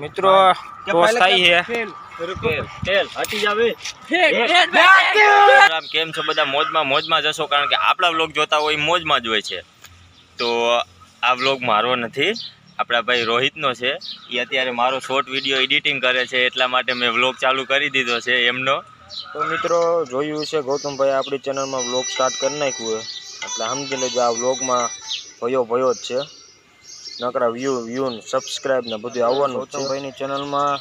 મિત્રો ટોસ થાય છે કેમ છો બધા? મોજમાં મોજમાં જશો કારણ કે આપણા વ્લોગ જોતા હોય મોજમાં જ હોય છે. તો આ વ્લોગ મારો નથી. આપણા ભાઈ રોહિતનો છે. એ અત્યારે મારો શોર્ટ વીડિયો એડિટિંગ કરે છે એટલા માટે મેં વ્લોગ ચાલુ કરી દીધો છે એમનો. તો મિત્રો જોયું છે ગૌતમભાઈ આપણી ચેનલમાં વ્લોગ સ્ટાર્ટ કરી નાખ્યું છે એટલે સમજી લેજો આ વ્લોગમાં ભયો ભયો જ છે. નકરા વ્યૂ વ્યૂ ને સબસ્ક્રાઈબ ને બધું આવવાનું છે. ચેનલમાં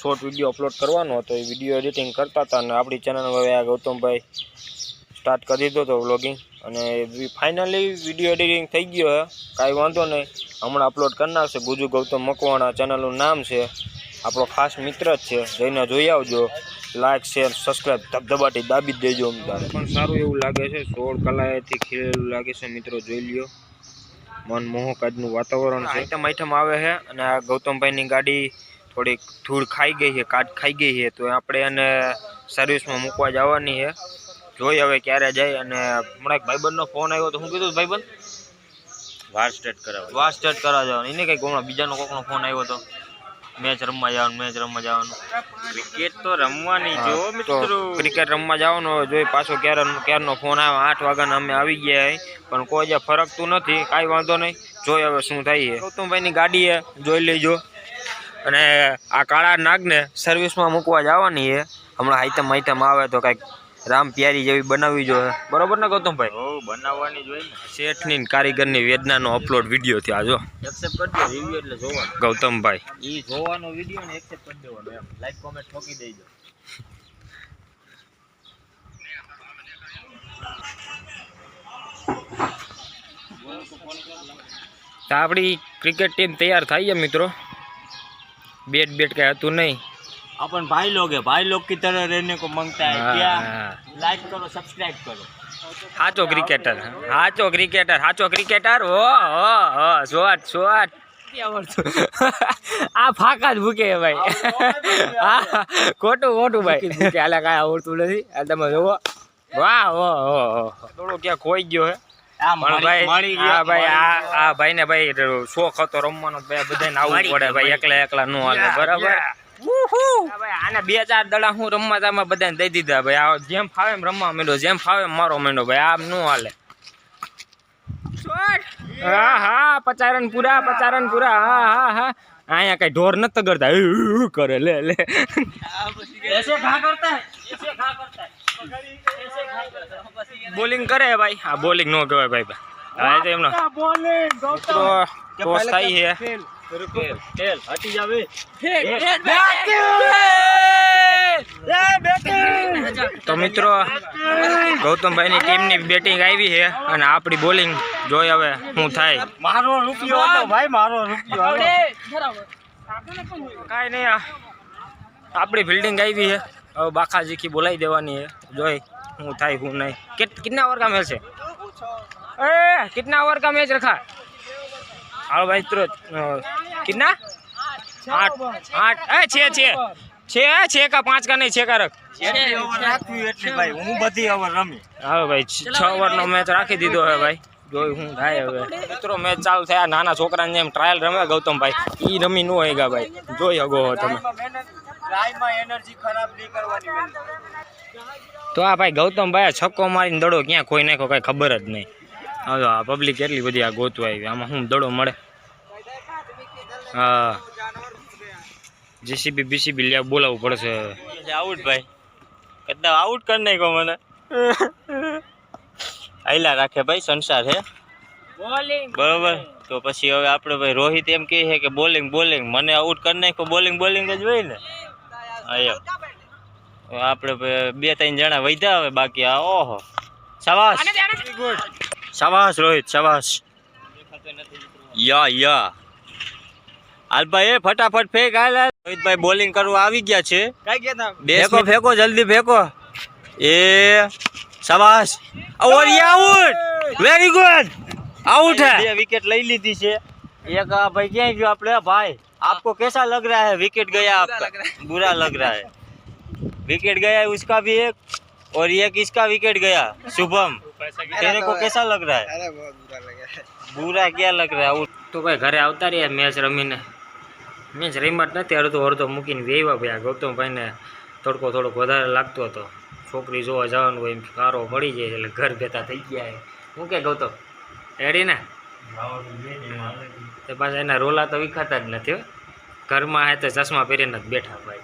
શોર્ટ વીડિયો અપલોડ કરવાનો હતો. એ વીડિયો એડિટિંગ કરતા હતા અને આપણી ચેનલ હવે આ ગૌતમભાઈ સ્ટાર્ટ કરી દીધો હતો વ્લોગિંગ અને ફાઇનલી વીડિયો એડિટિંગ થઈ ગયો છે કાંઈ વાંધો નહીં. હમણાં અપલોડ કરી નાખશે. ગુજુ ગૌતમ મકવાણા ચેનલનું નામ છે. આપણો ખાસ મિત્ર જ છે. જઈને જોઈ આવજો. લાઈક શેર સબસ્ક્રાઈબ ધબધબાટી દાબી જ દેજો અમદાવાદ. પણ સારું એવું લાગે છે. સોળ કલાએથી ખીલેલું લાગે છે. મિત્રો જોઈ લ્યો. મનમોહક આજનું વાતાવરણ છે. આઈટમ આઈટમ આવે છે અને આ ગૌતમભાઈની ગાડી થોડીક ધૂળ ખાઈ ગઈ છે કાટ ખાઈ ગઈ છે. તો આપણે એને સર્વિસમાં મૂકવા જવાની છે. જોઈ હવે ક્યારે જાય અને હમણાં એક ભાઈબંધનો ફોન આવ્યો તો શું કીધું ભાઈબંધ? વાર સ્ટેટ કરાવવા વાર સ્ટેટ કરાવવા જવાનું એને કંઈક હમણાં બીજાનો કોકનો ફોન આવ્યો હતો મેચ રમવા જવાનું મેચ રમવા જવાનું. ક્રિકેટ તો રમવાની જો મિત્રો. ક્રિકેટ રમવા જવાનું જોઈ પાછો ક્યારે ક્યારનો ફોન આવ્યો આઠ વાગ્યાના અમે આવી ગયા પણ કોઈ જે ફરકતું નથી કાંઈ વાંધો નહીં. જોઈ હવે શું થાય છે. ગૌતમભાઈની ગાડી છે જોઈ લેજો. અને આ કાળા નાગને સર્વિસમાં મૂકવા જવાની છે. હમણાં આઈટમ આઈટમ આવે તો કાંઈક રામ પ્યારી જેવી બનાવવી જોઈએ. બરોબર ને ગૌતમભાઈ? હો બનાવવાની જોઈએ શેઠની કારીગરની વેદનાનો અપલોડ વીડિયો થયો જો એક્સેપ્ટ કરજો રિવ્યુ એટલે જોવાનું. ગૌતમભાઈ. ઈ જોવાનો વીડિયો ને એક્સેપ્ટ કરી દેવાનો એમ. લાઈક કોમેન્ટ ઠોકી દેજો. તો આપણી ક્રિકેટ ટીમ તૈયાર થઈ છે મિત્રો. બેટ બેટ કાંઈ હતું નહીં. अपन भाई लोग है भाई लोग की तरह रहने को मांगता है क्या હા. लाइक करो सब्सक्राइब करो સાચો ક્રિકેટર સાચો ક્રિકેટર સાચો ક્રિકેટર ઓ હો હો શોટ શોટ આ ફાકા જ ભૂકે ભાઈ હા ખોટું ખોટું ભાઈ ભૂકે હાલે કાંઈ આવડતું નથી આ તમે જોવો વાહ હો હો હો થોડો ક્યાં ખોઈ ગયો હે આ પણ ભાઈ આ ભાઈ આ આ ભાઈ ને ભાઈ શોખ હતો રમવાનો ભાઈ બધાને આવવું પડે ભાઈ એકલા એકલા નો હાલે બરાબર હા ભાઈ રમવા તામાં બધાને દઈ દીધા ભાઈ. ભાઈ. આમ નું હાલે. પૂરા અહીંયા કઈ ઢોર નત કરતા. કરે લે લે. બોલિંગ કરે ભાઈ. હા બોલિંગ નો કહેવાય ભાઈ. ભાઈ એમનો બોલિંગ ટોસ થાય तेल तेल हटी जावे તો મિત્રો ગૌતમભાઈની ટીમની બેટિંગ આવી છે અને આપણી બોલિંગ જોઈ હવે શું થાય મારો રૂપિયો હતો ભાઈ મારો રૂપિયો કાંઈ નહીં આ આપણી ફિલ્ડિંગ આવી છે હવે બાખા જીખી બોલાવી દેવાની છે જોઈ શું થાય શું નહીં कित कितना ओवर का मैच है ए कितना ओवर का मैच હાલો ભાઈ મિત્રો કિતના આઠ આઠ. એ છે છે. છે છે કા પાંચ કા નહીં છે કા રખ? હું બધી ઓવર રમી. હવે ભાઈ છ ઓવરનો મેચ રાખી દીધો હવે ભાઈ. જોયું હું થાય હવે. મિત્રો મેચ ચાલુ થયા નાના છોકરાને જેમ ટ્રાયલ રમે ગૌતમભાઈ. એ રમી નો હોય ગયા ભાઈ. જોઈ હગો તમે. તો આ ભાઈ ગૌતમભાઈ છક્કો મારીને દડો ક્યાં કોઈ નાખ્યો કઈ ખબર જ નહીં. હવે આ પબ્લિક કેટલી બધી આ ગોતવાય આવી. આમાં શું દડો મળે? હા. જેસીબી બીસીબી લ્યા બોલાવવું પડશે આઉટ ભાઈ. કદાચ આઉટ કરી નાખો મને. આયલા રાખે ભાઈ સંસાર હે? બરોબર. તો પછી હવે આપણે ભાઈ રોહિત એમ કહે છે કે બોલિંગ બોલિંગ મને આઉટ કરી નાખ્યો બોલિંગ બોલિંગ જ હોય ને. હા એમ આપણે બે ત્રણ જણા વધ્યા હવે બાકી આ ઓહો. શાબાશ. શાબાશ રોહિત શાબાશ યા યા હાલ ભાઈ એ ફટાફટ ફેંક હાલ હાલ. રોહિતભાઈ બોલિંગ કરવા આવી ગયા છે ફેંકો ફેંકો જલ્દી ફેંકો એ શાબાશ ઓર ये આઉટ વેરી ગુડ આઉટ है બે વિકેટ લઈ લીધી છે એક આ ભાઈ ક્યાં ગયો આપણે ભાઈ आपको कैसा लग रहा है विकेट गया आपका बुरा लग रहा है विकेट गया उसका भी एक और ये किसका विकेट गया शुभम तेरे को कैसा लग रहा है बुरा क्या लग रहा है आउट તો ભાઈ ઘરે આવતા રહ્યા મેચ રમીને મીન્સ રીમટ નથી અડધો અડધો મૂકીને વેવા ભાઈ આ ગૌતમભાઈને તડકો થોડોક વધારે લાગતો હતો છોકરી જોવા જવાનું હોય એમ કારો પડી જાય એટલે ઘર ભેતા થઈ ગયા છે હું કે ગૌતમ રેડી ને તે પાછા એના રોલા તો વિખાતા જ નથી હો. ઘરમાં હે તો ચશ્મા પહેરીને જ બેઠા ભાઈ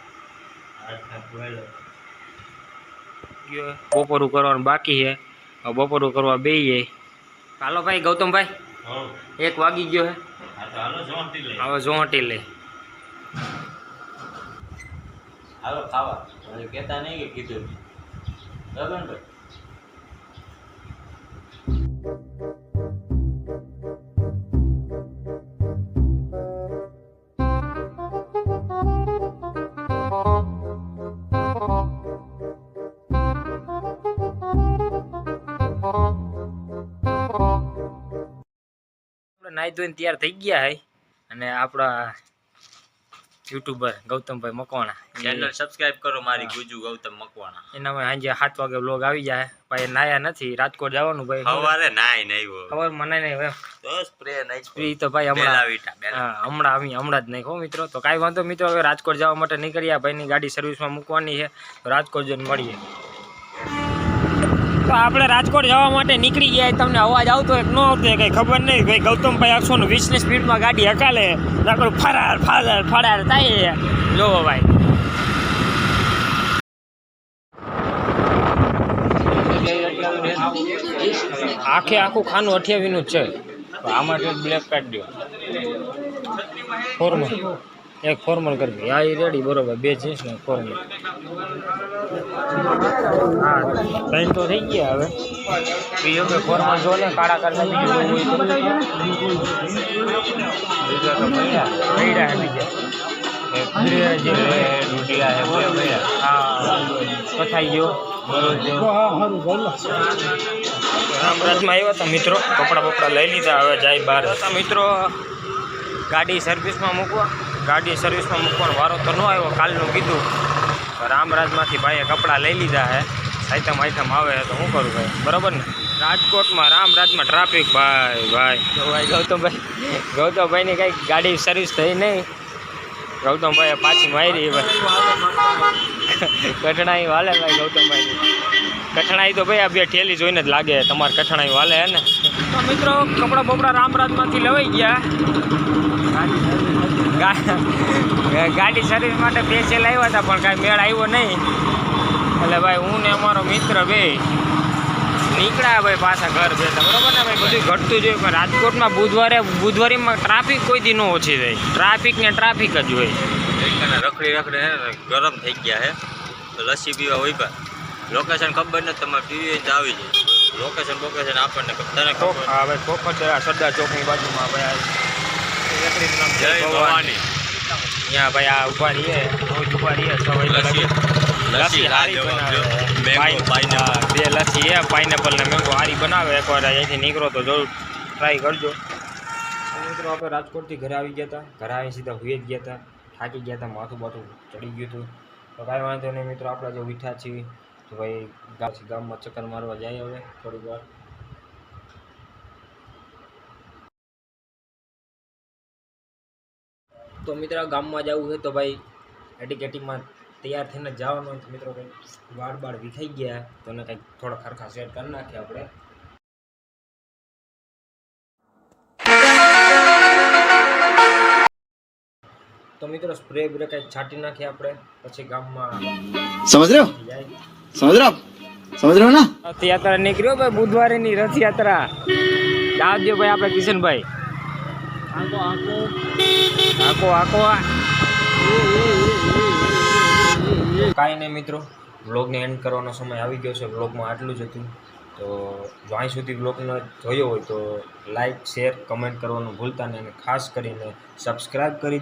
ગયો. બપોરું કરવાનું બાકી છે. બપોરું કરવા બેહીએ હાલો ભાઈ ગૌતમભાઈ. એક વાગી ગયો હે. હવે જોહટી લે હાલો ખાવા. કહેતા નહીં કે કીધું. નહીં. આપણે નાહી ધોઈને તૈયાર થઈ ગયા હે. અને આપણા યુટ્યુબર ગૌતમભાઈ મકવાણા. ચેનલ સબસ્ક્રાઇબ કરો મારી ગુજુ ગૌતમ મકવાણા. એનામાં સાંજે સાત વાગે બ્લોગ આવી જાય ભાઈ નાયા નથી. રાજકોટ જવાનું ભાઈ. સવારે નાય નહીં ખબર મને નહીં હવે તો સ્પ્રે નહીં એ તો ભાઈ હમણાં હમણાં આવી હમણાં જ નહીં હો મિત્રો. તો કાંઈ વાંધો મિત્રો હવે રાજકોટ જવા માટે નીકળ્યા. ભાઈની ગાડી સર્વિસમાં મૂકવાની છે. રાજકોટ જઈને મળીએ. તો આપણે રાજકોટ જવા માટે નીકળી ગયા તમને અવાજ આવતો હોય ન આવતો કંઈ ખબર નહીં. ભાઈ ગૌતમભાઈ આખો ને વીસની સ્પીડમાં ગાડી હકાલે. આપણું ફરાર ફરાર ફરાર થાય જોવો ભાઈ. આખે આખું ખાનું અઠ્યાવીસનું જ છે. તો આમાં એક બ્લેક કાઢી દો ફોર્મલ એક ફોર્મલ કરી દે આ રેડી બરોબર. બે જીન્સ ને ફોર્મલ હા ત્રણ તો થઈ ગયા હવે. બીજો કે ફોર્મલ જો ને કાળા કરતા બીજું હોય તો બીજા તો પડ્યા પડ્યા બીજા જે હે પથાઈ ગયો. રામરાજમાં આવ્યા હતા મિત્રો. કપડાં બપડા લઈ લીધા હવે જાય બહાર. હતા મિત્રો ગાડી સર્વિસમાં મૂકવા. ગાડી સર્વિસમાં મૂકવાનો વારો તો ન આવ્યો કાલનું કીધું. તો રામરાજમાંથી ભાઈએ કપડાં લઈ લીધા હે. આઈટમ આઈટમ આવે તો શું કરું ભાઈ? બરાબર ને? રાજકોટમાં રામરાજમાં ટ્રાફિક ભાઈ ભાઈ. તો ભાઈ ગૌતમભાઈ ગૌતમભાઈની કંઈક ગાડી સર્વિસ થઈ નહીં. ગૌતમભાઈએ પાછી મારી ભાઈ. કઠણાઈ વાલે ભાઈ ગૌતમભાઈ કઠણાઈ તો ભાઈ આ બે ઠેલી જોઈને જ લાગે. તમારે કઠણાઈ વાલે હે ને? તો મિત્રો કપડાં બપડા રામરાજમાંથી લવાઈ ગયા. ગાડી સર્વિસ માટે પેસે આવ્યા હતા પણ કાંઈ મેળ આવ્યો નહીં. એટલે ભાઈ હું ને અમારો મિત્ર બે નીકળ્યા ભાઈ પાછા ઘર બેઠા બરાબર ને ભાઈ? બધું ઘટતું જોઈએ પણ રાજકોટમાં બુધવારે બુધવારીમાં ટ્રાફિક કોઈ દી ન ઓછી થાય ટ્રાફિક ને ટ્રાફિક જ હોય. રખડી રખડી હે ગરમ થઈ ગયા હે. તો લસ્સી પીવા હોય પણ લોકેશન ખબર નથી તમારે પીવી હોય તો આવી જાય. લોકેશન લોકેશન આપણને તને ખબર? હા ભાઈ ખોખર આ સરદાર ચોકની બાજુમાં ભાઈ જય જય ભવાની. ત્યાં ભાઈ આ ઊભા રહીએ રોજ ઊભા રહીએ છ વાગે લસ્સી. લગી. લસ્સી હારી બનાવે. બે લસ્સી એ પાઇનેપલ ને મેંગો હારી બનાવે. એકવાર અહીંથી નીકળો તો જરૂર ટ્રાય કરજો. મિત્રો આપણે રાજકોટથી ઘરે આવી ગયા હતા. ઘરે આવી સીધા હુએ જ ગયા હતા. થાકી ગયા હતા માથું બાથું ચડી ગયું હતું. તો કાંઈ વાંધો નહીં મિત્રો આપણે જો ઉઠ્યા છીએ. તો ભાઈ ગામ ગામમાં ચક્કર મારવા જાય હવે થોડીક વાર. તો મિત્રો ગામમાં જવું હોય તો ભાઈ એટીકેટીમાં તૈયાર થઈને જવાનું તો મિત્રો કંઈક વાળ બાળ વિખાઈ ગયા. તો એને કંઈક થોડા ખરખા શેર કરી નાખીએ આપણે. તો મિત્રો સ્પ્રે બ્રે કઈ છાંટી નાખીએ આપણે પછી ગામમાં સમજ રહ્યો? સમજ રહ્યો? સમજ રહ્યો ને? રથયાત્રા નીકળ્યો ભાઈ બુધવારે ની રથયાત્રા. દાદજો ભાઈ આપણે કિશનભાઈ. આકો આકો કાંઈ નહીં મિત્રો, વ્લોગને એન્ડ કરવાનો સમય આવી ગયો છે. વ્લોગમાં આટલું જ હતું. તો જો અહીં સુધી બ્લોગને જોયો હોય તો લાઇક શેર કમેન્ટ કરવાનું ભૂલતા નહીં અને ખાસ કરીને સબસ્ક્રાઈબ કરી